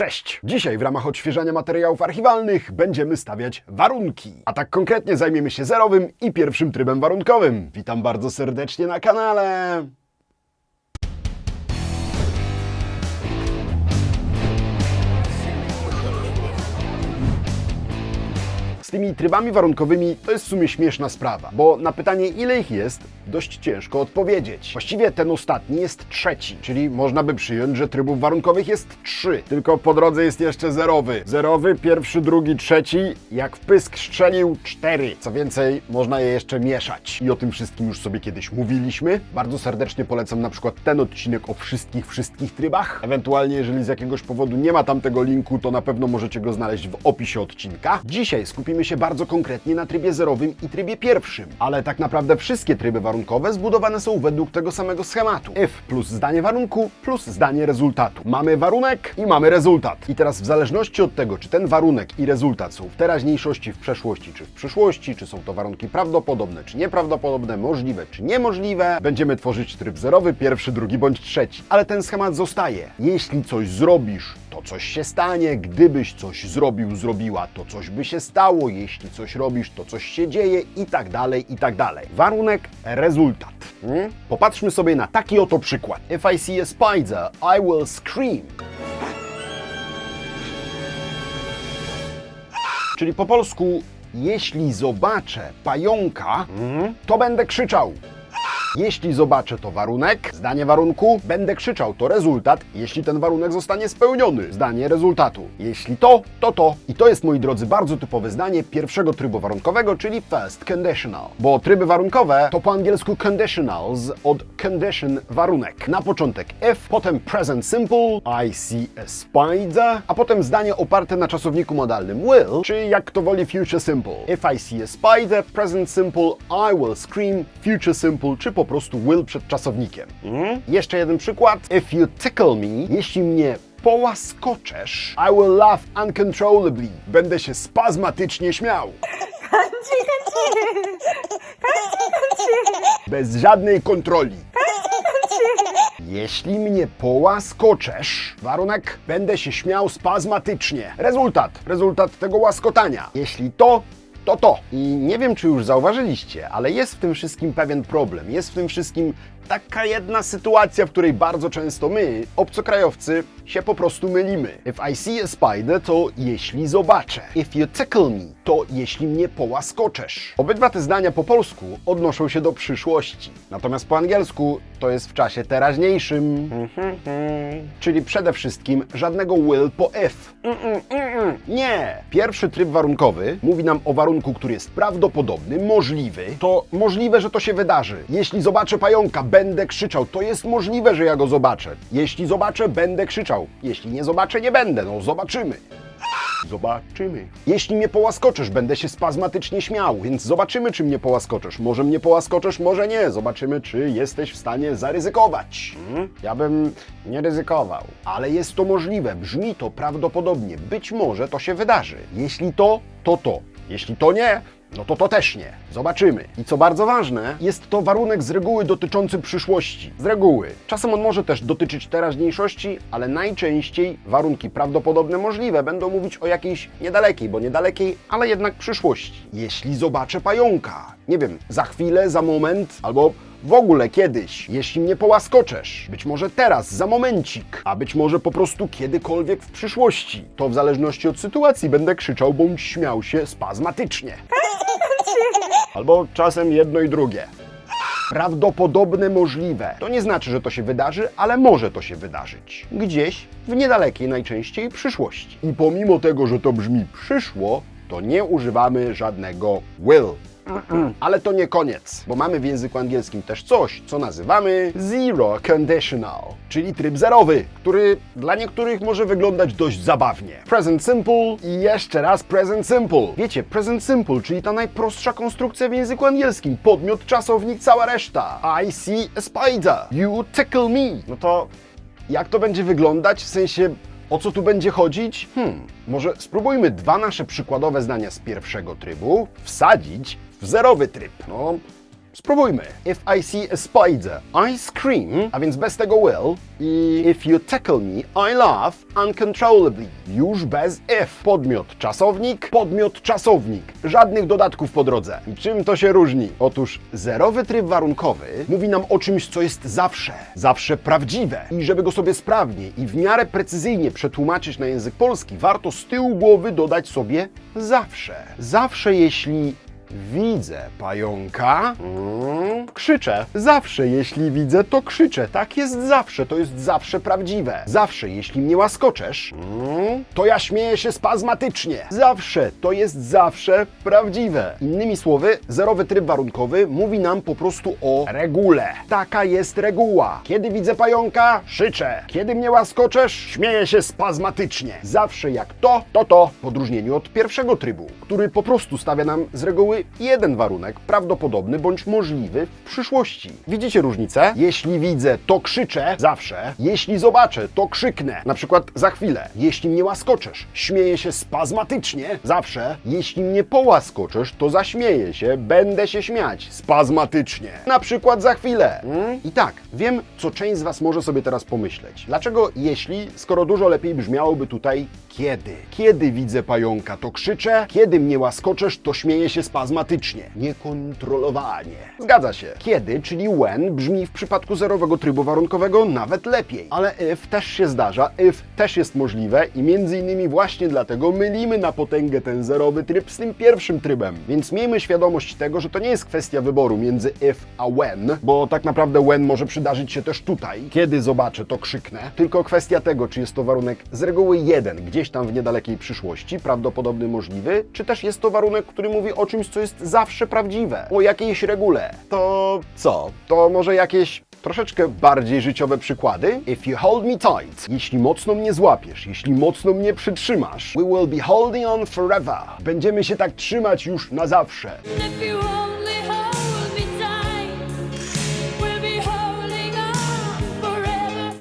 Cześć! Dzisiaj w ramach odświeżania materiałów archiwalnych będziemy stawiać warunki. A tak konkretnie zajmiemy się zerowym i pierwszym trybem warunkowym. Witam bardzo serdecznie na kanale. Z tymi trybami warunkowymi to jest w sumie śmieszna sprawa, bo na pytanie ile ich jest, dość ciężko odpowiedzieć. Właściwie ten ostatni jest trzeci, czyli można by przyjąć, że trybów warunkowych jest trzy, tylko po drodze jest jeszcze zerowy. Zerowy, pierwszy, drugi, trzeci, jak w pysk strzelił cztery. Co więcej, można je jeszcze mieszać. I o tym wszystkim już sobie kiedyś mówiliśmy. Bardzo serdecznie polecam na przykład ten odcinek o wszystkich, wszystkich trybach. Ewentualnie, jeżeli z jakiegoś powodu nie ma tam tego linku, to na pewno możecie go znaleźć w opisie odcinka. Dzisiaj skupimy się bardzo konkretnie na trybie zerowym i trybie pierwszym. Ale tak naprawdę wszystkie tryby warunkowe zbudowane są według tego samego schematu. If plus zdanie warunku plus zdanie rezultatu. Mamy warunek i mamy rezultat. I teraz w zależności od tego, czy ten warunek i rezultat są w teraźniejszości, w przeszłości czy w przyszłości, czy są to warunki prawdopodobne czy nieprawdopodobne, możliwe czy niemożliwe, będziemy tworzyć tryb zerowy, pierwszy, drugi bądź trzeci. Ale ten schemat zostaje. Jeśli coś zrobisz, to coś się stanie. Gdybyś coś zrobił, zrobiła, to coś by się stało. Jeśli coś robisz, to coś się dzieje i tak dalej, i tak dalej. Warunek, rezultat. Hmm? Popatrzmy sobie na taki oto przykład. If I see a spider, I will scream. Czyli po polsku, jeśli zobaczę pająka, to będę krzyczał. Jeśli zobaczę to warunek, zdanie warunku, będę krzyczał to rezultat, jeśli ten warunek zostanie spełniony, zdanie rezultatu. Jeśli to, to to. I to jest, moi drodzy, bardzo typowe zdanie pierwszego trybu warunkowego, czyli first conditional. Bo tryby warunkowe to po angielsku conditionals od condition warunek. Na początek if, potem present simple, I see a spider, a potem zdanie oparte na czasowniku modalnym will, czy jak kto woli future simple. If I see a spider, present simple, I will scream, future simple, czy po prostu will przed czasownikiem. Jeszcze jeden przykład. If you tickle me, jeśli mnie połaskoczesz, I will laugh uncontrollably. Będę się spazmatycznie śmiał. Bez żadnej kontroli. Jeśli mnie połaskoczesz, warunek, będę się śmiał spazmatycznie. Rezultat, rezultat tego łaskotania. Jeśli to, to to. I nie wiem, czy już zauważyliście, ale jest w tym wszystkim pewien problem. Jest w tym wszystkim taka jedna sytuacja, w której bardzo często my, obcokrajowcy, się po prostu mylimy. If I see a spider, to jeśli zobaczę. If you tickle me, to jeśli mnie połaskoczesz. Obydwa te zdania po polsku odnoszą się do przyszłości. Natomiast po angielsku to jest w czasie teraźniejszym. Czyli przede wszystkim żadnego will po if. Nie! Pierwszy tryb warunkowy mówi nam o warunku, który jest prawdopodobny, możliwy. To możliwe, że to się wydarzy. Jeśli zobaczę pająka, będę krzyczał. To jest możliwe, że ja go zobaczę. Jeśli zobaczę, będę krzyczał. Jeśli nie zobaczę, nie będę. No zobaczymy. Zobaczymy. Jeśli mnie połaskoczesz, będę się spazmatycznie śmiał, więc zobaczymy, czy mnie połaskoczesz. Może mnie połaskoczesz, może nie. Zobaczymy, czy jesteś w stanie zaryzykować. Hmm? Ja bym nie ryzykował. Ale jest to możliwe, brzmi to prawdopodobnie. Być może to się wydarzy. Jeśli to, to to. Jeśli to nie, no to to też nie. Zobaczymy. I co bardzo ważne, jest to warunek z reguły dotyczący przyszłości. Z reguły. Czasem on może też dotyczyć teraźniejszości, ale najczęściej warunki prawdopodobne możliwe będą mówić o jakiejś niedalekiej, bo niedalekiej, ale jednak przyszłości. Jeśli zobaczę pająka, nie wiem, za chwilę, za moment, albo w ogóle kiedyś, jeśli mnie połaskoczesz, być może teraz, za momencik, a być może po prostu kiedykolwiek w przyszłości, to w zależności od sytuacji będę krzyczał bądź śmiał się spazmatycznie. Albo czasem jedno i drugie. Prawdopodobne możliwe. To nie znaczy, że to się wydarzy, ale może to się wydarzyć. Gdzieś w niedalekiej najczęściej przyszłości. I pomimo tego, że to brzmi przyszło, to nie używamy żadnego will. Ale to nie koniec, bo mamy w języku angielskim też coś, co nazywamy zero conditional, czyli tryb zerowy, który dla niektórych może wyglądać dość zabawnie. Present simple i jeszcze raz present simple. Wiecie, present simple, czyli ta najprostsza konstrukcja w języku angielskim. Podmiot, czasownik, cała reszta. I see a spider. You tickle me. No to jak to będzie wyglądać? W sensie o co tu będzie chodzić? Hmm, może spróbujmy dwa nasze przykładowe zdania z pierwszego trybu wsadzić w zerowy tryb. No, Spróbujmy. If I see a spider, I scream, a więc bez tego will. I if you tackle me, I laugh uncontrollably. Już bez if. Podmiot czasownik, podmiot czasownik. Żadnych dodatków po drodze. I czym to się różni? Otóż zerowy tryb warunkowy mówi nam o czymś, co jest zawsze, zawsze prawdziwe. I żeby go sobie sprawnie i w miarę precyzyjnie przetłumaczyć na język polski, warto z tyłu głowy dodać sobie zawsze. Zawsze jeśli widzę pająka, krzyczę. Zawsze jeśli widzę, to krzyczę. Tak jest zawsze, to jest zawsze prawdziwe. Zawsze jeśli mnie łaskoczesz, to ja śmieję się spazmatycznie. Zawsze, to jest zawsze prawdziwe. Innymi słowy, zerowy tryb warunkowy mówi nam po prostu o regule. Taka jest reguła. Kiedy widzę pająka, krzyczę. Kiedy mnie łaskoczesz, śmieję się spazmatycznie. Zawsze jak to, to to. W odróżnieniu od pierwszego trybu, który po prostu stawia nam z reguły jeden warunek, prawdopodobny bądź możliwy w przyszłości. Widzicie różnicę? Jeśli widzę, to krzyczę zawsze. Jeśli zobaczę, to krzyknę. Na przykład za chwilę. Jeśli mnie łaskoczesz, śmieję się spazmatycznie zawsze. Jeśli mnie połaskoczesz, to zaśmieję się, będę się śmiać spazmatycznie. Na przykład za chwilę. Mm? I tak, wiem, co część z Was może sobie teraz pomyśleć. Dlaczego jeśli, skoro dużo lepiej brzmiałoby tutaj kiedy? Kiedy widzę pająka, to krzyczę, kiedy mnie łaskoczesz, to śmieję się spazmatycznie. Niekontrolowanie. Zgadza się. Kiedy, czyli when, brzmi w przypadku zerowego trybu warunkowego nawet lepiej. Ale if też się zdarza, if też jest możliwe i między innymi właśnie dlatego mylimy na potęgę ten zerowy tryb z tym pierwszym trybem. Więc miejmy świadomość tego, że to nie jest kwestia wyboru między if a when, bo tak naprawdę when może przydarzyć się też tutaj. Kiedy zobaczę, to krzyknę. Tylko kwestia tego, czy jest to warunek z reguły jeden, gdzieś tam w niedalekiej przyszłości, prawdopodobny, możliwy, czy też jest to warunek, który mówi o czymś, co jest zawsze prawdziwe, o jakiejś regule. To co? To może jakieś troszeczkę bardziej życiowe przykłady. If you hold me tight, jeśli mocno mnie złapiesz, jeśli mocno mnie przytrzymasz, we will be holding on forever. Będziemy się tak trzymać już na zawsze.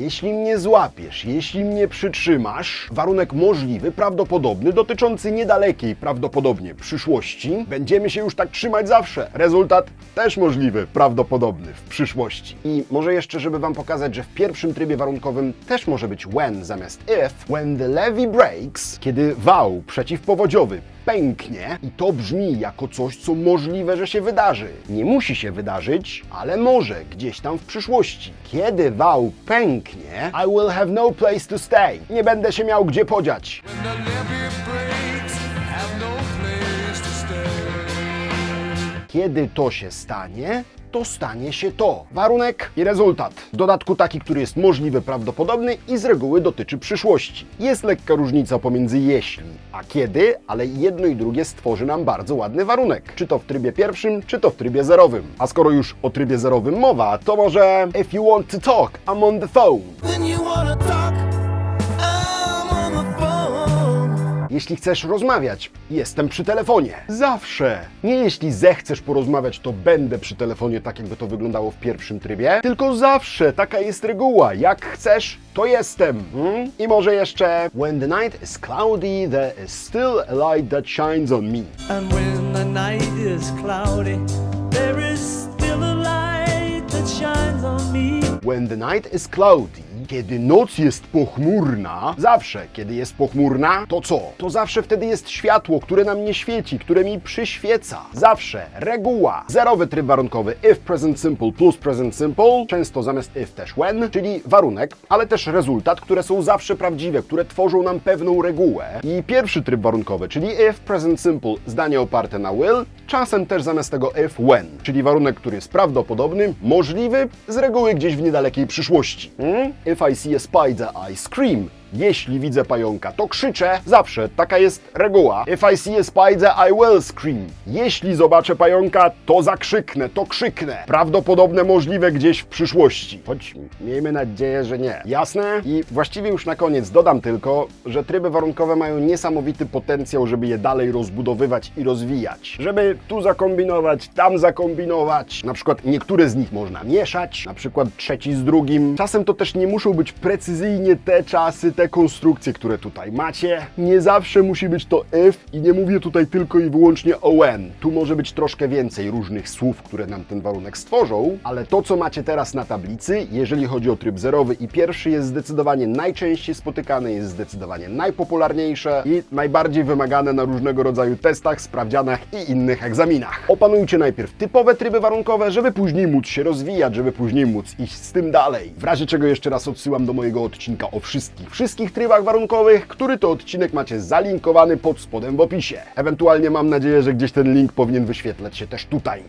Jeśli mnie złapiesz, jeśli mnie przytrzymasz, warunek możliwy, prawdopodobny, dotyczący niedalekiej, prawdopodobnie przyszłości, będziemy się już tak trzymać zawsze. Rezultat też możliwy, prawdopodobny w przyszłości. I może jeszcze, żeby Wam pokazać, że w pierwszym trybie warunkowym też może być when zamiast if, when the levee breaks, kiedy wał przeciwpowodziowy pęknie i to brzmi jako coś, co możliwe, że się wydarzy. Nie musi się wydarzyć, ale może gdzieś tam w przyszłości. Kiedy wał pęknie, I will have no place to stay. Nie będę się miał gdzie podziać. Kiedy to się stanie, to stanie się to. Warunek i rezultat. W dodatku taki, który jest możliwy, prawdopodobny i z reguły dotyczy przyszłości. Jest lekka różnica pomiędzy jeśli a kiedy, ale jedno i drugie stworzy nam bardzo ładny warunek. Czy to w trybie pierwszym, czy to w trybie zerowym. A skoro już o trybie zerowym mowa, to może if you want to talk, I'm on the phone. Jeśli chcesz rozmawiać, jestem przy telefonie. Zawsze. Nie jeśli zechcesz porozmawiać, to będę przy telefonie, tak jakby to wyglądało w pierwszym trybie, tylko zawsze. Taka jest reguła. Jak chcesz, to jestem. Hmm? I może jeszcze When the night is cloudy, there is still a light that shines on me. And when the night is cloudy, there is still a light that shines on me. When the night is cloudy, kiedy noc jest pochmurna, zawsze, kiedy jest pochmurna, to co? To zawsze wtedy jest światło, które nam nie świeci, które mi przyświeca. Zawsze, reguła. Zerowy tryb warunkowy if present simple plus present simple, często zamiast if też when, czyli warunek, ale też rezultat, które są zawsze prawdziwe, które tworzą nam pewną regułę. I pierwszy tryb warunkowy, czyli if present simple, zdanie oparte na will, czasem też zamiast tego if when, czyli warunek, który jest prawdopodobny, możliwy, z reguły gdzieś w niedalekiej przyszłości. Hmm? If I see a spider, I scream. Jeśli widzę pająka, to krzyczę. Zawsze taka jest reguła. If I see a spider, I will scream. Jeśli zobaczę pająka, to zakrzyknę, to krzyknę. Prawdopodobne możliwe gdzieś w przyszłości. Choć miejmy nadzieję, że nie. Jasne? I właściwie już na koniec dodam tylko, że tryby warunkowe mają niesamowity potencjał, żeby je dalej rozbudowywać i rozwijać. Żeby tu zakombinować, tam zakombinować. Na przykład niektóre z nich można mieszać, na przykład trzeci z drugim. Czasem to też nie muszą być precyzyjnie te czasy, te konstrukcje, które tutaj macie. Nie zawsze musi być to if i nie mówię tutaj tylko i wyłącznie o when. Tu może być troszkę więcej różnych słów, które nam ten warunek stworzą, ale to, co macie teraz na tablicy, jeżeli chodzi o tryb zerowy i pierwszy, jest zdecydowanie najczęściej spotykane, jest zdecydowanie najpopularniejsze i najbardziej wymagane na różnego rodzaju testach, sprawdzianach i innych egzaminach. Opanujcie najpierw typowe tryby warunkowe, żeby później móc się rozwijać, żeby później móc iść z tym dalej. W razie czego jeszcze raz odsyłam do mojego odcinka o wszystkich, wszystkich trybach warunkowych, który to odcinek macie zalinkowany pod spodem w opisie. Ewentualnie mam nadzieję, że gdzieś ten link powinien wyświetlać się też tutaj.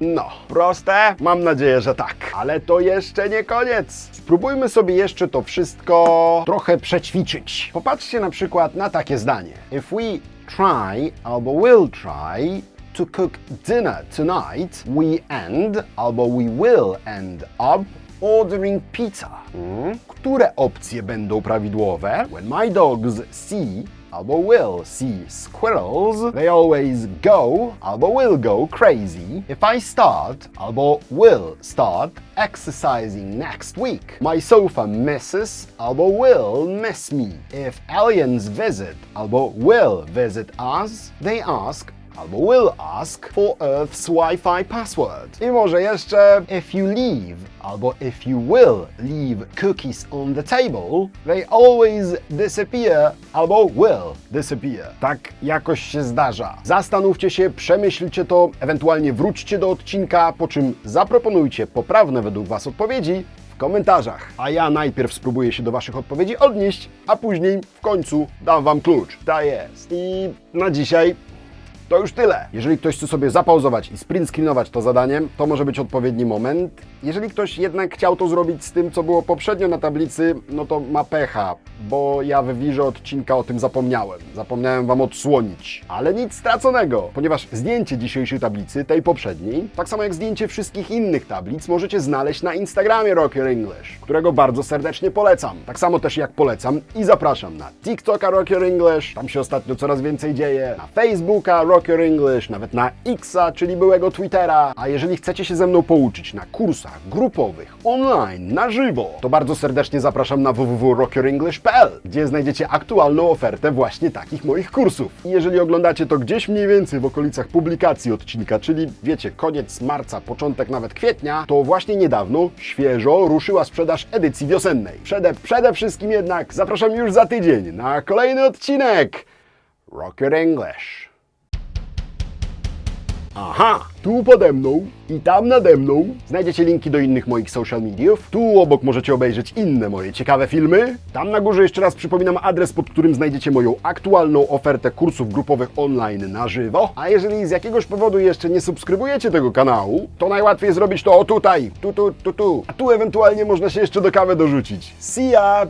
No, proste? Mam nadzieję, że tak. Ale to jeszcze nie koniec. Spróbujmy sobie jeszcze to wszystko trochę przećwiczyć. Popatrzcie na przykład na takie zdanie. If we try albo will try to cook dinner tonight, we end albo we will end up ordering pizza. Mm. Które opcje będą prawidłowe? When my dogs see albo will see squirrels, they always go albo will go crazy. If I start albo will start exercising next week, my sofa misses albo will miss me. If aliens visit albo will visit us, they ask albo will ask for Earth's Wi-Fi password. I może jeszcze if you leave albo if you will leave cookies on the table, they always disappear albo will disappear. Tak jakoś się zdarza. Zastanówcie się, przemyślcie to, ewentualnie wróćcie do odcinka, po czym zaproponujcie poprawne według Was odpowiedzi w komentarzach. A ja najpierw spróbuję się do Waszych odpowiedzi odnieść, a później w końcu dam Wam klucz. Tak jest. I na dzisiaj to już tyle. Jeżeli ktoś chce sobie zapauzować i sprint screenować to zadanie, to może być odpowiedni moment. Jeżeli ktoś jednak chciał to zrobić z tym, co było poprzednio na tablicy, no to ma pecha, bo ja w wirze odcinka o tym zapomniałem. Zapomniałem Wam odsłonić. Ale nic straconego, ponieważ zdjęcie dzisiejszej tablicy, tej poprzedniej, tak samo jak zdjęcie wszystkich innych tablic, możecie znaleźć na Instagramie Rocker English, którego bardzo serdecznie polecam. Tak samo też jak polecam i zapraszam na TikToka Rocker English, tam się ostatnio coraz więcej dzieje, na Facebooka Rocker English, nawet na Xa, czyli byłego Twittera. A jeżeli chcecie się ze mną pouczyć na kursach grupowych, online, na żywo, to bardzo serdecznie zapraszam na www.rockerenglish.pl, gdzie znajdziecie aktualną ofertę właśnie takich moich kursów. I jeżeli oglądacie to gdzieś mniej więcej w okolicach publikacji odcinka, czyli wiecie, koniec marca, początek nawet kwietnia, to właśnie niedawno, świeżo, ruszyła sprzedaż edycji wiosennej. Przede, przede wszystkim jednak zapraszam już za tydzień na kolejny odcinek Rocker English. Aha, tu pode mną i tam nade mną znajdziecie linki do innych moich social mediów. Tu obok możecie obejrzeć inne moje ciekawe filmy. Tam na górze jeszcze raz przypominam adres, pod którym znajdziecie moją aktualną ofertę kursów grupowych online na żywo. A jeżeli z jakiegoś powodu jeszcze nie subskrybujecie tego kanału, to najłatwiej zrobić to o tutaj, tu, tu, tu, tu. A tu ewentualnie można się jeszcze do kawy dorzucić. See ya!